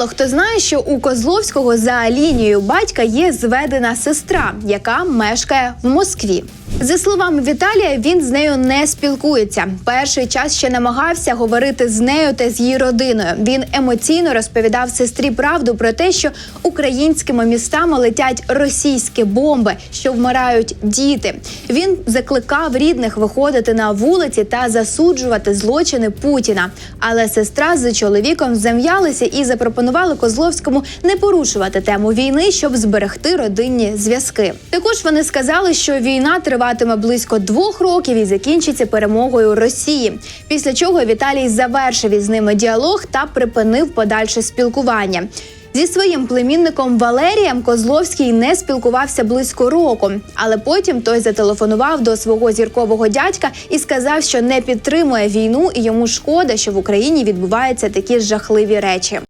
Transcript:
Мало хто знає, що у Козловського за лінією батька є зведена сестра, яка мешкає в Москві. За словами Віталія, він з нею не спілкується. Перший час ще намагався говорити з нею та з її родиною. Він емоційно розповідав сестрі правду про те, що українськими містами летять російські бомби, що вмирають діти. Він закликав рідних виходити на вулиці та засуджувати злочини Путіна. Але сестра з чоловіком зам'ялися і запропонували Козловському не порушувати тему війни, щоб зберегти родинні зв'язки. Також вони сказали, що війна триватиме близько двох років і закінчиться перемогою Росії. Після чого Віталій завершив із ними діалог та припинив подальше спілкування. Зі своїм племінником Валерієм Козловський не спілкувався близько року, але потім той зателефонував до свого зіркового дядька і сказав, що не підтримує війну і йому шкода, що в Україні відбуваються такі жахливі речі.